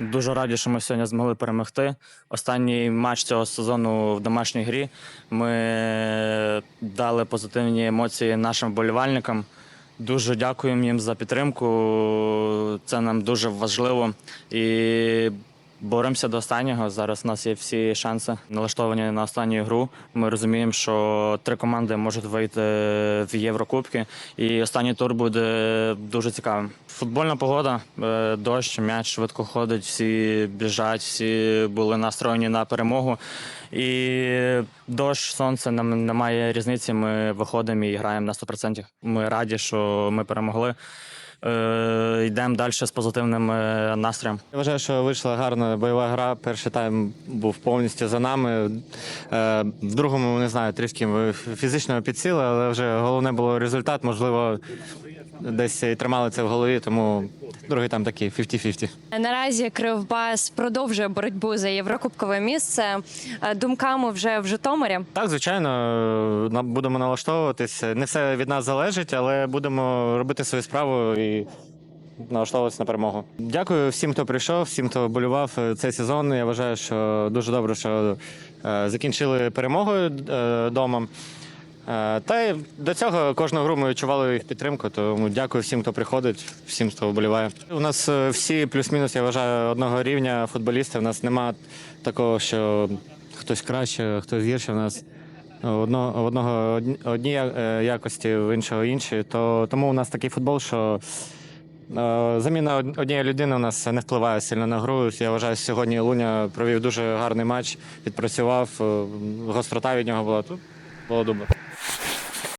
Дуже раді, що ми сьогодні змогли перемогти. Останній матч цього сезону в домашній грі. Ми дали позитивні емоції нашим вболівальникам. Дуже дякуємо їм за підтримку. Це нам дуже важливо. І боремося до останнього. Зараз у нас є всі шанси налаштовані на останню гру. Ми розуміємо, що три команди можуть вийти в Єврокубки, і останній тур буде дуже цікавим. Футбольна погода, е, дощ, м'яч швидко ходить, всі біжать, всі були настроєні на перемогу. І дощ, сонце нам немає різниці. Ми виходимо і граємо на 100%. Ми раді, що ми перемогли. Йдемо далі з позитивним е, настроєм. Я вважаю, що вийшла гарна бойова гра. Перший тайм був повністю за нами. Е, В другому не знаю, трішки фізично підсіли, але вже головне було результат. Можливо, десь і тримали це в голові, тому другий там такий 50-50. Наразі Кривбас продовжує боротьбу за єврокубкове місце. Е, Думками вже в Житомирі. Так, звичайно, на- будемо налаштовуватись. Не все від нас залежить, але будемо робити свою справу і налаштовуватися на перемогу. Дякую всім, хто прийшов, всім, хто болював е, цей сезон. Я вважаю, що дуже добре, що е, закінчили перемогою вдома. Та й до цього кожну гру ми відчували їх підтримку. Тому дякую всім, хто приходить, всім, хто вболіває. У нас е, всі плюс-мінус, я вважаю, одного рівня футболісти. У нас нема такого, що хтось краще, хтось гірше. У нас одного, одного одні- е, якості, в іншого інші. То тому у нас такий футбол, що. Е, Заміна од- однієї людини у нас не впливає сильно на гру. Я вважаю, сьогодні Луня провів дуже гарний матч, відпрацював. е, Гострота від нього була тут. Було добре.